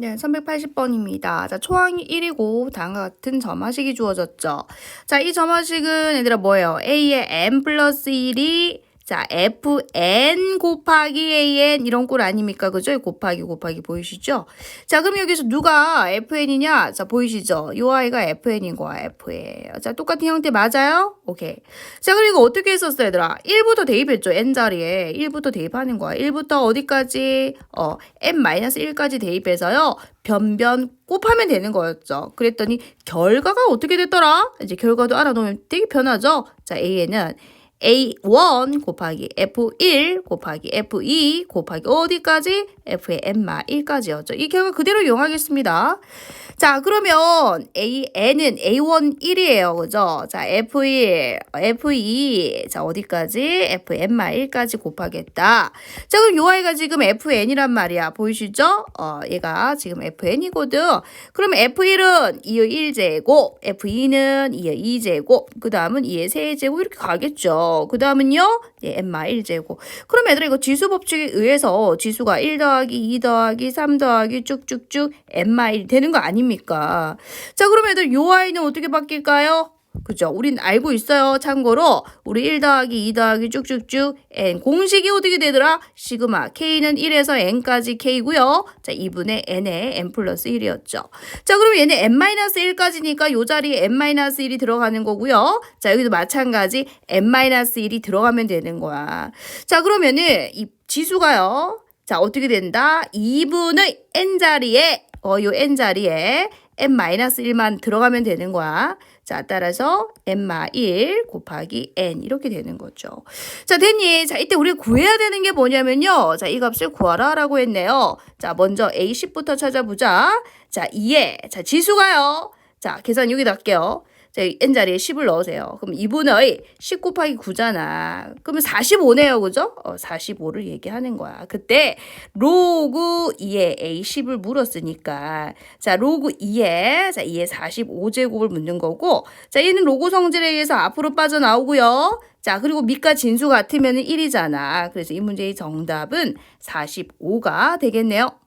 네, 380번입니다. 자, 초항이 1이고 다음과 같은 점화식이 주어졌죠. 자, 이 점화식은 얘들아 뭐예요? a의 n 플러스 1이 자, fn 곱하기 an 이런 꼴 아닙니까? 그죠? 곱하기 곱하기 보이시죠? 자, 그럼 여기서 누가 fn이냐? 자, 보이시죠? 요 아이가 fn인 거야, f예요. 자, 똑같은 형태 맞아요? 오케이. 자, 그리고 어떻게 했었어, 얘들아? 1부터 대입했죠, n 자리에. 1부터 대입하는 거야. 1부터 어디까지? 어, n-1까지 대입해서요. 변변 곱하면 되는 거였죠. 그랬더니 결과가 어떻게 됐더라? 이제 결과도 알아놓으면 되게 편하죠. 자, a에는 A1 곱하기 F1 곱하기 F2 곱하기 어디까지? F의 N마 1까지였죠. 이 결과 그대로 이용하겠습니다. 자, 그러면 AN은 A1 1이에요. 그죠? 자, F1, F2, 자, 어디까지? FN마 1까지 곱하겠다. 자, 그럼 요 아이가 지금 FN이란 말이야. 보이시죠? 어, 얘가 지금 FN이거든. 그럼 F1은 2의 1제곱, F2는 2의 2제곱, 그 다음은 2의 3제곱 이렇게 가겠죠. 그 다음은요, 예, N마 1제곱. 그럼 얘들아 이거 지수 법칙에 의해서 지수가 1 더하기 2 더하기 3 더하기 쭉쭉쭉 N마 1 되는 거 아닙니까? 자, 그럼 애들 요 아이는 어떻게 바뀔까요? 그죠? 우린 알고 있어요. 참고로 우리 1 더하기 2 더하기 쭉쭉쭉 n 공식이 어떻게 되더라? 시그마 k는 1에서 n까지 k고요. 자, 2분의 n에 n 플러스 1이었죠. 자, 그럼 얘는 n-1까지니까 요 자리에 n-1이 들어가는 거고요. 자, 여기도 마찬가지 n-1이 들어가면 되는 거야. 자, 그러면은 이 지수가요. 자, 어떻게 된다? 2분의 n 자리에 어, 요 n 자리에 n-1만 들어가면 되는 거야. 자, 따라서 n-1 곱하기 n 이렇게 되는 거죠. 자, 됐니? 자, 이때 우리 구해야 되는 게 뭐냐면요. 자, 이 값을 구하라 라고 했네요. 자, 먼저 a10부터 찾아보자. 자, 2에 자, 지수가요. 자, 계산 여기 다 할게요. 자, n자리에 10을 넣으세요. 그럼 2분의 10 곱하기 9잖아. 그러면 45네요. 그죠? 어, 45를 얘기하는 거야. 그때 로그 2에 a10을 물었으니까 자, 로그 2에 자, 2에 45제곱을 묻는 거고 자, 얘는 로그 성질에 의해서 앞으로 빠져나오고요. 자, 그리고 밑과 진수 같으면 1이잖아. 그래서 이 문제의 정답은 45가 되겠네요.